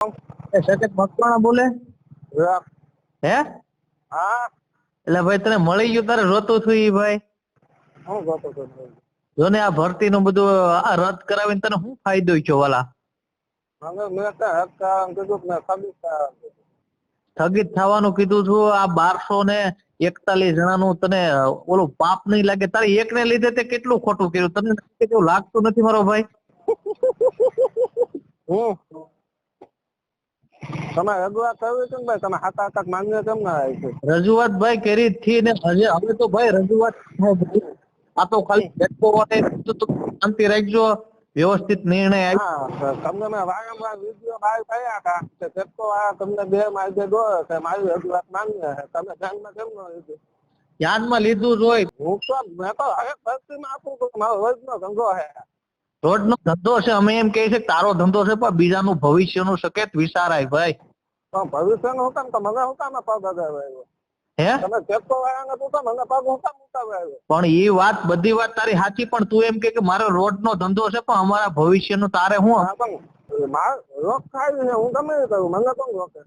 એ મકવાણા બોલે? હે. હા? એટલે ભાઈ તને મળી ગયું તારે રોતું છું ઈ ભાઈ? હું ગોતો તો જો ને આ ભરતી નું બધું આ રદ કરાવીને તને શું ફાયદો થયો વાલા? સ્થગિત થવાનું કીધું. છું આ બારસો ને એકતાલીસ જણાનું તને ઓલું પાપ નહીં લાગે તારે એક ને લીધે તે કેટલું ખોટું કર્યું? તને કેવું લાગતું નથી મારો ભાઈ? હું? તમે રજૂઆત કરવી છે ને ભાઈ? તમે હાથ હાથ કેમ ના આવી છે? રજૂઆત ભાઈ કરી થી ને હવે તો ભાઈ રજૂઆત આ તો ખાલી શાંતિ રાખજો. વ્યવસ્થિત નિર્ણય આવી તમને મેં વારંવાર વીડિયો બહાર કર્યા હતા કે પેપકો વાળા તમને બે માર્ગે દોરે છે મારી રજૂઆત માંગે છે તમે ધ્યાનમાં કેમ ન લીધું? ધ્યાનમાં લીધું જ હોય. હું તો મેં તો હરેક ભરતીમાં આપું તો મારો વર્ગનો ધંધો છે રોડ નો ધંધો છે અમે એમ કહે છે તારો ધંધો છે પણ બીજાનું ભવિષ્યનું શકેત વિચારાય ભાઈ. પણ ભવિષ્યનું હું કામ તો મને હું કામ પગ અગાવ્યો હે? તમે પેપકો વાળાને પૂછો મને પગ હું કામ પણ એ વાત બધી વાત તારી સાચી પણ તું એમ કે કે મારો રોડ નો ધંધો છે પણ અમારા ભવિષ્યનું તારે હું માર રોક ખાવી છે હું ગમે કહ્યું મને કોણ રોકે?